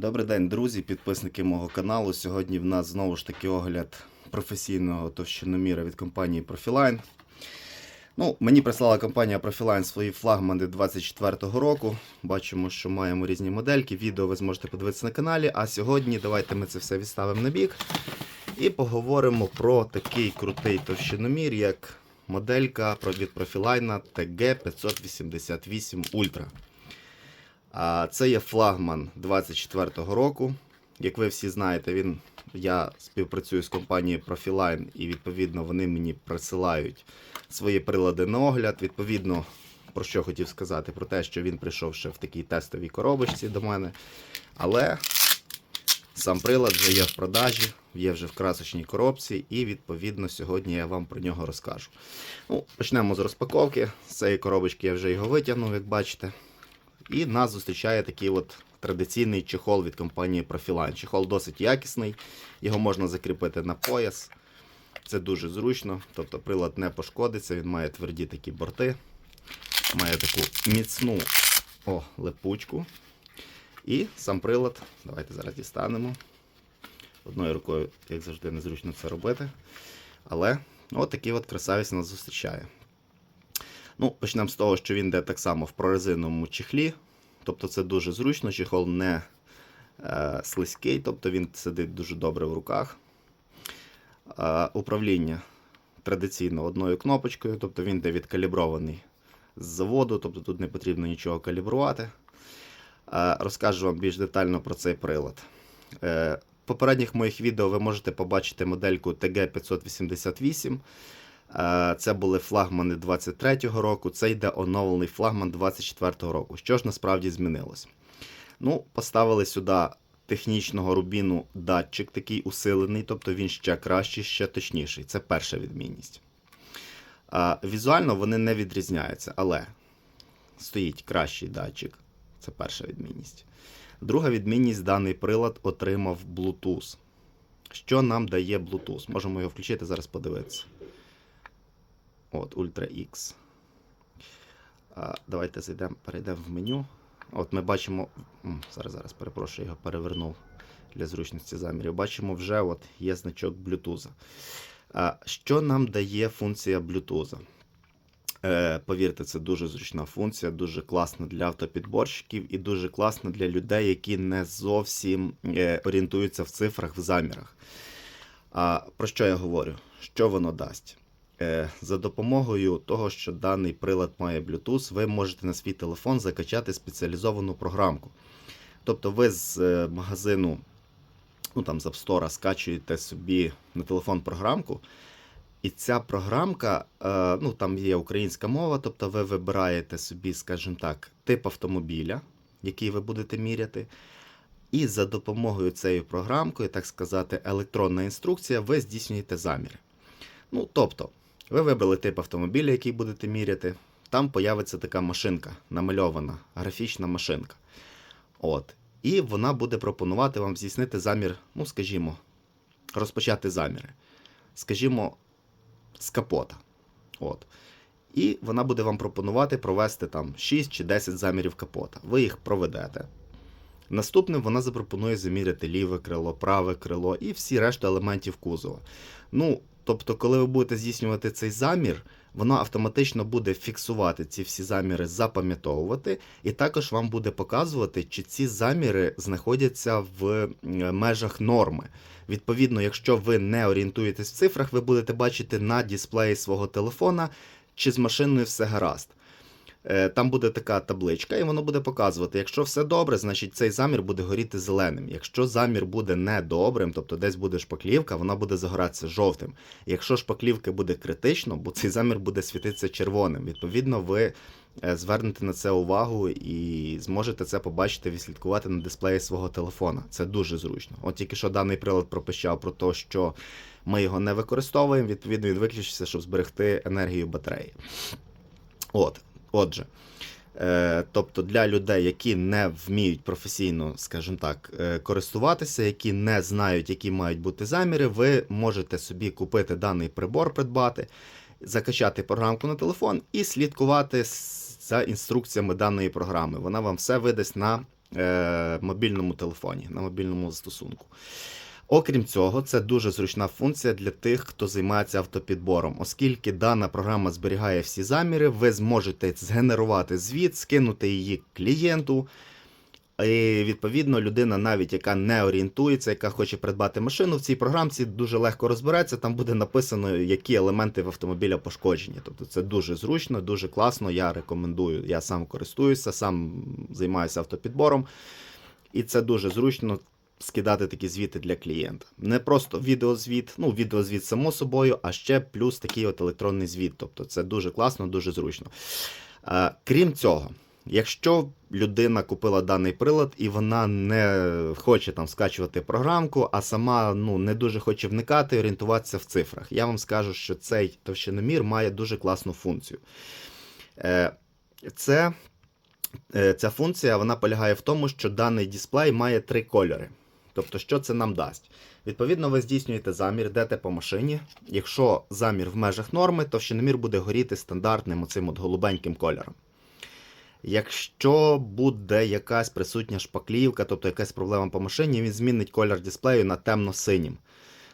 Добрий день, друзі, підписники мого каналу. Сьогодні в нас знову ж таки огляд професійного товщиноміра від компанії Profiline. Ну, мені прислала компанія Profiline свої флагмани 24-го року. Бачимо, що маємо різні модельки. Відео ви зможете подивитися на каналі. А сьогодні давайте ми це все відставимо на бік і поговоримо про такий крутий товщиномір, як моделька від Profiline TG588 Ultra. Це є флагман 24-го року. Як ви всі знаєте, він, я співпрацюю з компанією Profiline і відповідно вони мені присилають свої прилади на огляд. Відповідно, про що хотів сказати? Про те, що він прийшов ще в такій тестовій коробочці до мене. Але сам прилад вже є в продажі, є вже в красочній коробці, і відповідно сьогодні я вам про нього розкажу. Ну, Почнемо з розпаковки. З цієї коробочки я вже його витягнув, як бачите. І нас зустрічає такий от традиційний чехол від компанії Profiline. Чехол досить якісний, його можна закріпити на пояс. Це дуже зручно, тобто прилад не пошкодиться, він має тверді такі борти, має таку міцну о, липучку. І сам прилад, давайте зараз дістанемо. Одною рукою, як завжди, незручно це робити. Але от такий от красавець нас зустрічає. Ну, Почнемо з того, що він йде так само в прорезиновому чехлі. Тобто це дуже зручно, чехол не е, слизький, тобто він сидить дуже добре в руках. Е, управління традиційно одною кнопочкою, тобто він йде відкалібрований з заводу, тобто тут не потрібно нічого калібрувати. Е, розкажу вам більш детально про цей прилад. Е, в попередніх моїх відео ви можете побачити модельку TG588. Е, Це були флагмани 23-го року, це йде оновлений флагман 24-го року. Що ж насправді змінилось? Ну, Поставили сюди технічного рубіну датчик, такий усилений, тобто він ще кращий, ще точніший. Це перша відмінність. Візуально вони не відрізняються, але стоїть кращий датчик. Це перша відмінність. Друга відмінність даний прилад отримав Bluetooth. Що нам дає Bluetooth? Можемо його включити, зараз подивитися. От, Ultra X. А, Давайте зайдемо, перейдемо в меню. От ми бачимо. Зараз, зараз, перепрошую, його перевернув для зручності замірів. Бачимо, вже от є значок Bluetooth. А, Що нам дає функція Bluetooth? Е, повірте, це дуже зручна функція, дуже класна для автопідборщиків і дуже класна для людей, які не зовсім е, орієнтуються в цифрах, в замірах. А про що я говорю? Що воно дасть? Е, За допомогою того, що даний прилад має Bluetooth, ви можете на свій телефон закачати спеціалізовану програмку. Тобто ви з е, магазину, ну там з App Store скачуєте собі на телефон програмку. І ця програмка, е, ну там є українська мова, тобто ви вибираєте собі, скажімо так, тип автомобіля, який ви будете міряти. І за допомогою цієї програмкою, так сказати, електронна інструкція, ви здійснюєте заміри. Ну, тобто, ви вибрали тип автомобіля, який будете міряти. Там появиться така машинка, намальована, графічна машинка. От. І вона буде пропонувати вам здійснити замір, ну, скажімо, розпочати заміри. Скажімо, з капота. От. І вона буде вам пропонувати провести там 6 чи 10 замірів капота. Ви їх проведете. Наступним вона запропонує заміряти ліве крило, праве крило і всі решту елементів кузова. Ну, тобто, коли ви будете здійснювати цей замір, воно автоматично буде фіксувати ці всі заміри, запам'ятовувати, і також вам буде показувати, чи ці заміри знаходяться в е, межах норми. Відповідно, якщо ви не орієнтуєтесь в цифрах, ви будете бачити на дисплеї свого телефона, чи з машиною все гаразд. Е, Там буде така табличка, і воно буде показувати, якщо все добре, значить цей замір буде горіти зеленим. Якщо замір буде недобрим, тобто десь буде шпаклівка, вона буде загоратися жовтим. Якщо шпаклівки буде критично, бо цей замір буде світитися червоним. Відповідно, ви е, звернете на це увагу і зможете це побачити, відслідкувати на дисплеї свого телефона. Це дуже зручно. От тільки що даний прилад пропищав про те, що ми його не використовуємо, відповідно, він виключився, щоб зберегти енергію батареї. От, отже. Е, Тобто для людей, які не вміють професійно, скажімо так, е, користуватися, які не знають, які мають бути заміри, ви можете собі купити даний прибор, придбати, закачати програмку на телефон і слідкувати за інструкціями даної програми. Вона вам все видасть на е, мобільному телефоні, на мобільному застосунку. Окрім цього, це дуже зручна функція для тих, хто займається автопідбором, оскільки дана програма зберігає всі заміри, ви зможете згенерувати звіт, скинути її клієнту. І відповідно, людина, навіть яка не орієнтується, яка хоче придбати машину, в цій програмці дуже легко розбереться. Там буде написано, які елементи в автомобіля пошкоджені. Тобто це дуже зручно, дуже класно. Я рекомендую. Я сам користуюся, сам займаюся автопідбором, і це дуже зручно. Скидати такі звіти для клієнта. Не просто відеозвіт, ну, відеозвіт само собою, а ще плюс такий от електронний звіт. Тобто це дуже класно, дуже зручно. Крім цього, якщо людина купила даний прилад і вона не хоче там скачувати програмку, а сама ну, не дуже хоче вникати, орієнтуватися в цифрах, я вам скажу, що цей товщиномір має дуже класну функцію. Е, це, е, ця функція вона полягає в тому, що даний дисплей має три кольори. Тобто, що це нам дасть? Відповідно, ви здійснюєте замір, йдете по машині. Якщо замір в межах норми, то щиномір буде горіти стандартним оцим от голубеньким кольором. Якщо буде якась присутня шпаклівка, тобто якась проблема по машині, він змінить колір дисплею на темно-синім.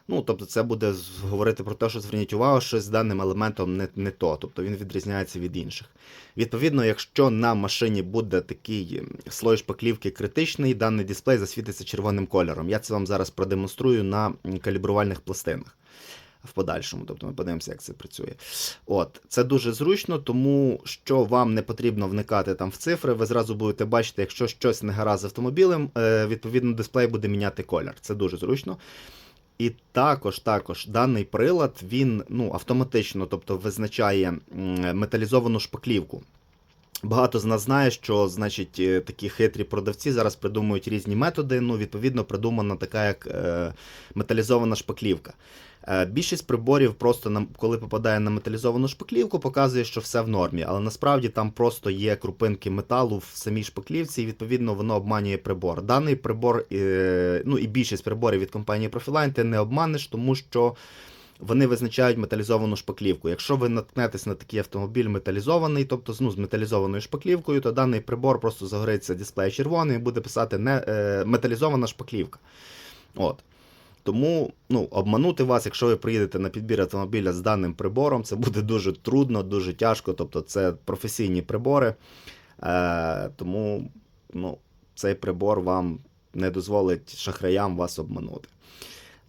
Ну, тобто, це буде говорити про те, що зверніть увагу, що з даним елементом не, не то, тобто він відрізняється від інших. Відповідно, якщо на машині буде такий м, слой шпаклівки критичний, даний дисплей засвітиться червоним кольором. Я це вам зараз продемонструю на калібрувальних пластинах в подальшому. Тобто ми подивимося, як це працює. От, це дуже зручно, тому що вам не потрібно вникати там в цифри. Ви зразу будете бачити, якщо щось не гаразд з автомобілем, е, відповідно дисплей буде міняти колір. Це дуже зручно. І також, також даний прилад він ну, автоматично, тобто визначає металізовану шпаклівку. Багато з нас знає, що значить е, такі хитрі продавці зараз придумують різні методи. Ну, відповідно, придумана така як е, металізована шпаклівка. Е, більшість приборів просто нам, коли попадає на металізовану шпаклівку, показує, що все в нормі. Але насправді там просто є крупинки металу в самій шпаклівці, і відповідно воно обманює прибор. Даний прибор, е, ну і більшість приборів від компанії Profiline ти не обманеш, тому що. Вони визначають металізовану шпаклівку. Якщо ви наткнетесь на такий автомобіль металізований, тобто ну, з металізованою шпаклівкою, то даний прибор просто загориться дисплей червоний і буде писати не, е, металізована шпаклівка. От. Тому ну, обманути вас, якщо ви приїдете на підбір автомобіля з даним прибором, це буде дуже трудно, дуже тяжко. Тобто це професійні прибори. Е, тому ну, цей прибор вам не дозволить шахраям вас обманути.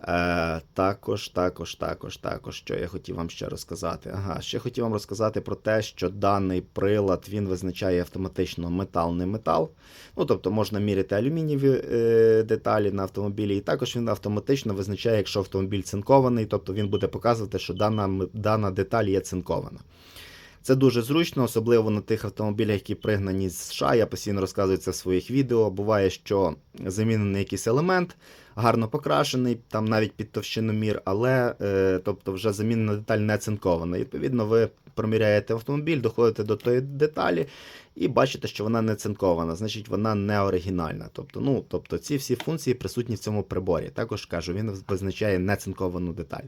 Е, також, також, також, також, що я хотів вам ще розказати. Ага, ще хотів вам розказати про те, що даний прилад він визначає автоматично метал, не метал. Ну, тобто можна міряти алюмінієві е, деталі на автомобілі, і також він автоматично визначає, якщо автомобіль цинкований, тобто він буде показувати, що дана, дана деталь є цинкована. Це дуже зручно, особливо на тих автомобілях, які пригнані з США. Я постійно розказую це в своїх відео. Буває, що замінений якийсь елемент, гарно покрашений, там навіть під товщиномір, але е, тобто вже замінена деталь не цинкована. Відповідно, ви проміряєте автомобіль, доходите до тої деталі і бачите, що вона не цинкована, значить вона не оригінальна. Тобто, ну, тобто ці всі функції присутні в цьому приборі. Також кажу, він визначає нецинковану деталь.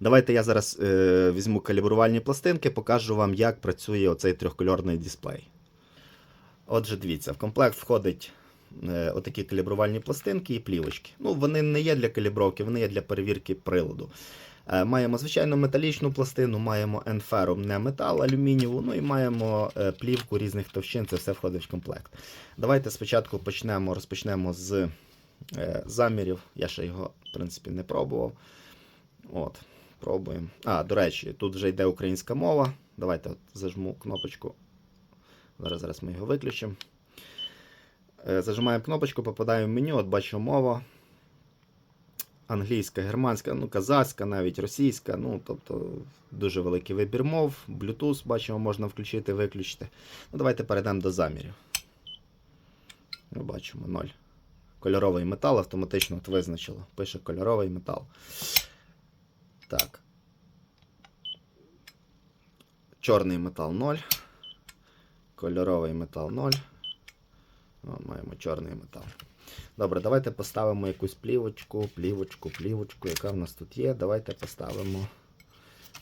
Давайте я зараз е, візьму калібрувальні пластинки, покажу вам, як працює оцей трьохкольорний дисплей. Отже, дивіться, в комплект входить отакі калібрувальні пластинки і плівочки. Ну, вони не є для калібровки, вони є для перевірки приладу. Е, маємо звичайну металічну пластину, маємо енферум, не метал, алюмінієву, ну і маємо е, плівку різних товщин, це все входить в комплект. Давайте спочатку почнемо, розпочнемо з е, замірів. Я ще його, в принципі, не пробував. От, пробуємо. А, до речі, тут вже йде українська мова. Давайте от зажму кнопочку. Зараз, зараз ми його виключимо. Е, Зажимаємо кнопочку, попадаємо в меню, от бачимо мова. Англійська, германська, ну, казахська, навіть російська, ну, тобто дуже великий вибір мов. Bluetooth, бачимо, можна включити, виключити. Ну, давайте перейдемо до замірів. Ми бачимо 0. Кольоровий метал автоматично от визначило. Пише кольоровий метал. Так. Чорний метал 0. Кольоровий метал 0. О, маємо чорний метал. Добре, давайте поставимо якусь плівочку, плівочку, плівочку, яка в нас тут є. Давайте поставимо.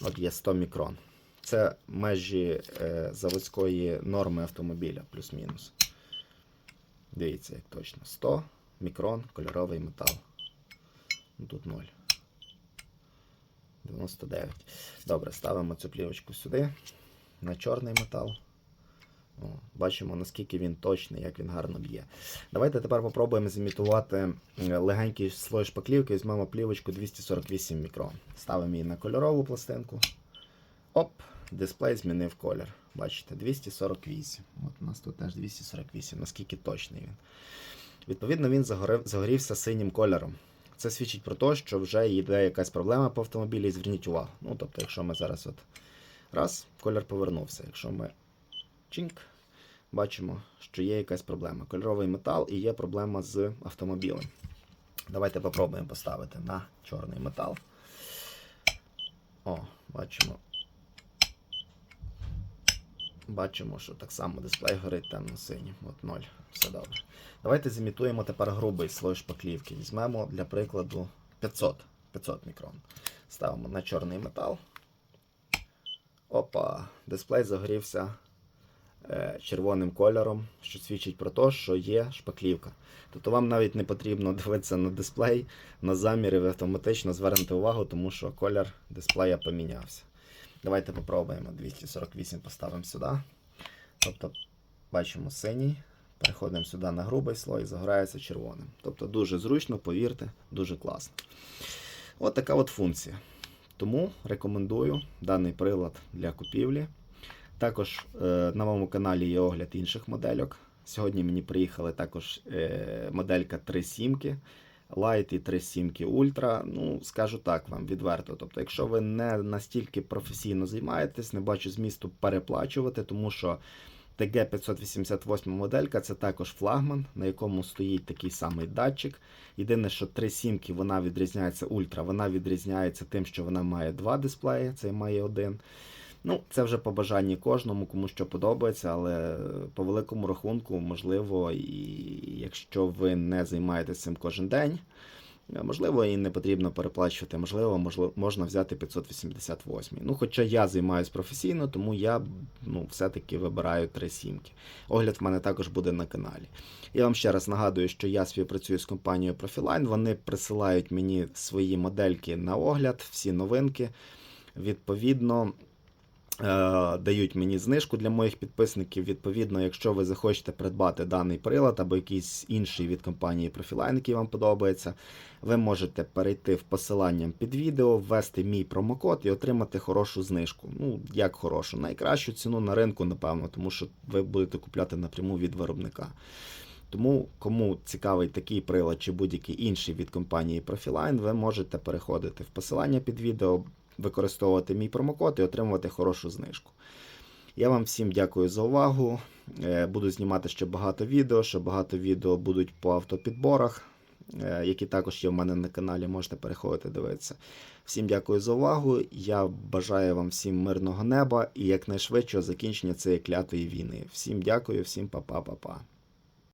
От є 100 мікрон. Це межі е, заводської норми автомобіля, плюс-мінус. Дивіться, як точно. 100 мікрон кольоровий метал. Ну, Тут 0. 99. Добре, ставимо цю плівочку сюди. На чорний метал. О, бачимо, наскільки він точний, як він гарно б'є. Давайте тепер попробуємо зімітувати легенький слой шпаклівки. Візьмемо плівочку 248 мікрон. Ставимо її на кольорову пластинку. Оп, дисплей змінив колір. Бачите, 248. От у нас тут теж 248, наскільки точний він. Відповідно, він загорів, загорівся синім кольором. Це свідчить про те, що вже йде якась проблема по автомобілі, і зверніть увагу. Ну, тобто, якщо ми зараз от раз, колір повернувся. Якщо ми чінк, бачимо, що є якась проблема. Кольоровий метал і є проблема з автомобілем. Давайте попробуємо поставити на чорний метал. О, бачимо. Бачимо, що так само дисплей горить темно-синім. От 0. Все добре. Давайте зімітуємо тепер грубий слой шпаклівки. Візьмемо для прикладу 500, 500 мікрон. Ставимо на чорний метал. Опа, дисплей загорівся червоним кольором, що свідчить про те, що є шпаклівка. Тобто вам навіть не потрібно дивитися на дисплей, на заміри, ви автоматично звернете увагу, тому що колір дисплея помінявся. Давайте попробуємо 248 поставимо сюди. Тобто, бачимо синій. Переходимо сюди на грубий слой і загорається червоним. Тобто дуже зручно, повірте, дуже класно. От така от функція. Тому рекомендую даний прилад для купівлі. Також е, на моєму каналі є огляд інших модельок. Сьогодні мені приїхали також е, моделька 3 сімки. Light і 3 сімки Ultra. Ну, скажу так вам відверто. Тобто, якщо ви не настільки професійно займаєтесь, не бачу змісту переплачувати, тому що TG588 моделька це також флагман, на якому стоїть такий самий датчик. Єдине, що 3 сімки вона відрізняється ультра, вона відрізняється тим, що вона має два дисплеї, цей має один. Ну, це вже по бажанні кожному, кому що подобається, але по великому рахунку, можливо, і якщо ви не займаєтесь цим кожен день, можливо, і не потрібно переплачувати, можливо, можливо можна взяти 588. Ну, хоча я займаюся професійно, тому я ну, все-таки вибираю три сімки. Огляд в мене також буде на каналі. Я вам ще раз нагадую, що я співпрацюю з компанією Profiline. Вони присилають мені свої модельки на огляд, всі новинки. Відповідно. Е, дають мені знижку для моїх підписників. Відповідно, якщо ви захочете придбати даний прилад або якийсь інший від компанії Profiline, який вам подобається, ви можете перейти в посиланням під відео, ввести мій промокод і отримати хорошу знижку. Ну, як хорошу, найкращу ціну на ринку, напевно, тому що ви будете купляти напряму від виробника. Тому, кому цікавий такий прилад чи будь-який інший від компанії Profiline, ви можете переходити в посилання під відео, використовувати мій промокод і отримувати хорошу знижку. Я вам всім дякую за увагу. Е, Буду знімати ще багато відео, ще багато відео будуть по автопідборах, е, які також є в мене на каналі, можете переходити дивитися. Всім дякую за увагу. Я бажаю вам всім мирного неба і якнайшвидшого закінчення цієї клятої війни. Всім дякую, всім па-па-па-па.